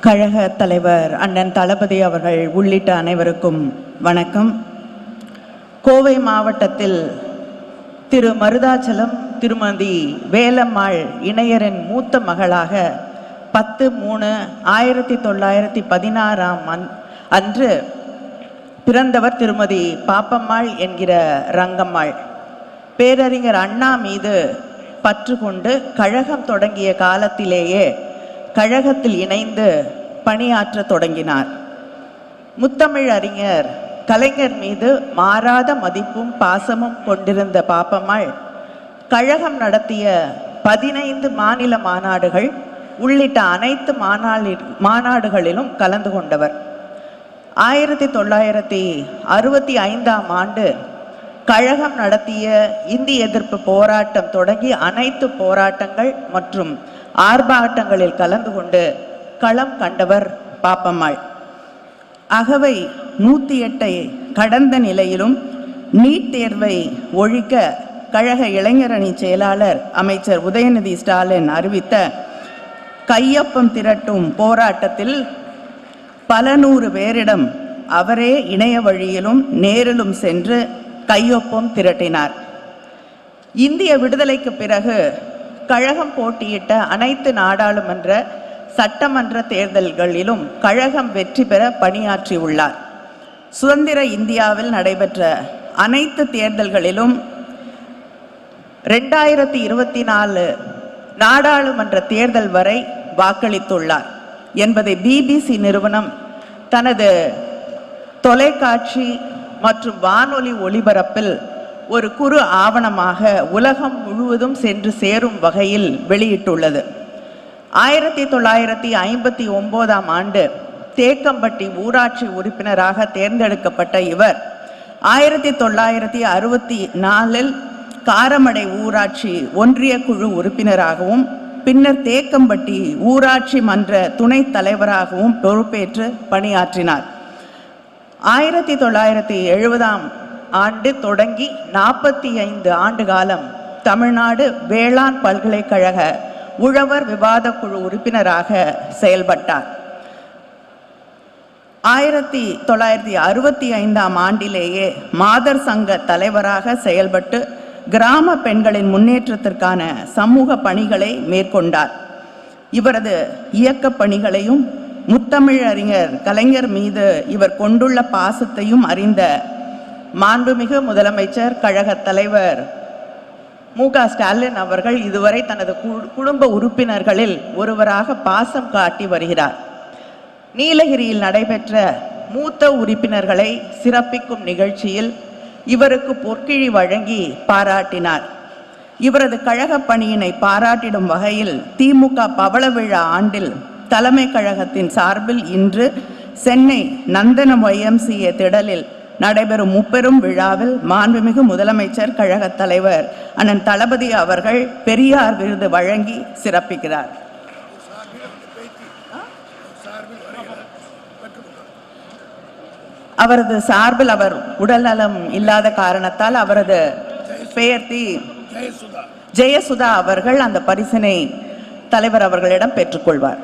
கழக தலைவர் அண்ணன் தளபதி அவர்கள் உள்ளிட்ட அனைவருக்கும் வணக்கம். கோவை மாவட்டத்தில் திரு மருதாச்சலம் திருமதி வேலம்மாள் இணையரின் மூத்த மகளாக பத்து மூணு ஆயிரத்தி தொள்ளாயிரத்தி பதினாறாம் அந் அன்று பிறந்தவர் திருமதி பாப்பம்மாள் என்கிற ரங்கம்மாள். பேரறிஞர் அண்ணா மீது பற்று கொண்டு கழகம் தொடங்கிய காலத்திலேயே கழகத்தில் இணைந்து பணியாற்ற தொடங்கினார். முத்தமிழ் அறிஞர் கலைஞர் மீது மாறாத மதிப்பும் பாசமும் கொண்டிருந்த பாப்பம்மாள் கழகம் நடத்திய பதினைந்து மாநில மாநாடுகள் உள்ளிட்ட அனைத்து மாநாளி மாநாடுகளிலும் கலந்து கொண்டவர். ஆயிரத்தி தொள்ளாயிரத்தி அறுபத்தி ஐந்தாம் ஆண்டு கழகம் நடத்திய இந்தி எதிர்ப்பு போராட்டம் தொடங்கி அனைத்து போராட்டங்கள் மற்றும் ஆர்ப்பாட்டங்களில் கலந்து கொண்டு களம் கண்டவர் பாப்பம்மாள். அகவை நூற்றி எட்டை கடந்த நிலையிலும் நீட் தேர்வை ஒழிக்க கழக இளைஞரணி செயலாளர் அமைச்சர் உதயநிதி ஸ்டாலின் அறிவித்த கையொப்பம் திரட்டும் போராட்டத்தில் பல நூறு பேரிடம் அவரே இணைய வழியிலும் நேரிலும் சென்று கையொப்பம் திரட்டினார். இந்திய விடுதலைக்கு பிறகு கழகம் போட்டியிட்ட அனைத்து நாடாளுமன்ற சட்டமன்ற தேர்தல்களிலும் கழகம் வெற்றி பெற பணியாற்றியுள்ளார் சுதந்திர இந்தியாவில் நடைபெற்ற அனைத்து தேர்தல்களிலும் ரெண்டாயிரத்தி இருபத்தி நாலு நாடாளுமன்ற தேர்தல் வரை வாக்களித்துள்ளார் என்பதை பிபிசி நிறுவனம் தனது தொலைக்காட்சி மற்றும் வானொலி ஒளிபரப்பில் ஒரு குறு ஆவணமாக உலகம் முழுவதும் சென்று சேரும் வகையில் வெளியிட்டுள்ளது. ஆயிரத்தி தொள்ளாயிரத்தி ஐம்பத்தி ஒன்பதாம் ஆண்டு தேக்கம்பட்டி ஊராட்சி உறுப்பினராக தேர்ந்தெடுக்கப்பட்ட இவர் ஆயிரத்தி தொள்ளாயிரத்தி அறுபத்தி நாலில் காரமடை ஊராட்சி ஒன்றிய குழு உறுப்பினராகவும் பின்னர் தேக்கம்பட்டி ஊராட்சி மன்ற துணைத் தலைவராகவும் பொறுப்பேற்று பணியாற்றினார். ஆயிரத்தி தொள்ளாயிரத்தி எழுபதாம் ஆண்டு தொடங்கி நாற்பத்தி ஐந்து ஆண்டு காலம் தமிழ்நாடு வேளாண் பல்கலைக்கழக உழவர் விவாத குழு உறுப்பினராக செயல்பட்டார். ஆயிரத்தி தொள்ளாயிரத்தி அறுபத்தி ஐந்தாம் ஆண்டிலேயே மாதர் சங்க தலைவராக செயல்பட்டு கிராம பெண்களின் முன்னேற்றத்திற்கான சமூக பணிகளை மேற்கொண்டார். இவரது இயக்கப் பணிகளையும் முத்தமிழறிஞர் கலைஞர் மீது இவர் கொண்டுள்ள பாசத்தையும் அறிந்த மாண்புமிகு முதலமைச்சர் கழக தலைவர் மு க. ஸ்டாலின் அவர்கள் இதுவரை தனது கு- குடும்ப உறுப்பினர்களில் ஒருவராக பாசம் காட்டி வருகிறார். நீலகிரியில் நடைபெற்ற மூத்த உறுப்பினர்களை சிறப்பிக்கும் நிகழ்ச்சியில் இவருக்கு பொற்கிழி வழங்கி பாராட்டினார். இவரது கழக பணியினை பாராட்டிடும் வகையில் திமுக பவள விழா ஆண்டில் தலைமை கழகத்தின் சார்பில் இன்று சென்னை நந்தனம் ஒய்எம்சிஏ திடலில் நடைபெறும் முப்பெரும் விழாவில் மாண்புமிகு முதலமைச்சர் கழகத் தலைவர் அண்ணன் தளபதி அவர்கள் பெரியார் விருது வழங்கி சிறப்பிக்கிறார். அவரது சார்பில் அவர் உடல்நலம் இல்லாத காரணத்தால் அவரது பெயர்த்தி ஜெயசுதா. அவர்கள் அந்த பரிசினை தலைவர் அவர்களிடம் பெற்றுக்கொள்வார்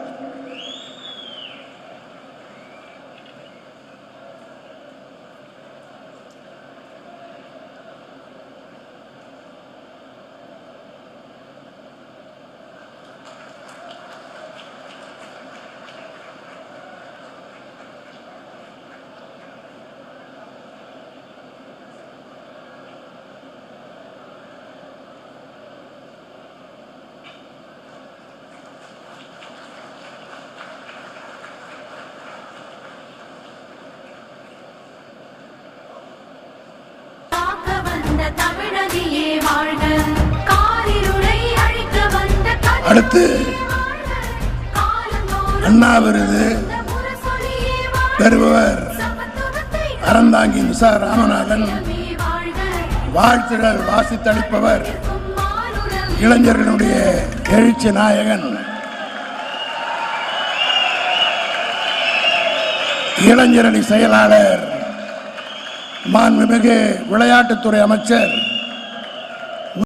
அடுத்து அண்ணா விருது. பெறுபவர் அறந்தாங்கி மிசா ராமநாதன். வாழ்த்துடல் வாசித்தளிப்பவர் இளைஞர்களுடைய எழுச்சி நாயகன் இளைஞரணி செயலாளர் மாண்புமிகு விளையாட்டுத்துறை அமைச்சர்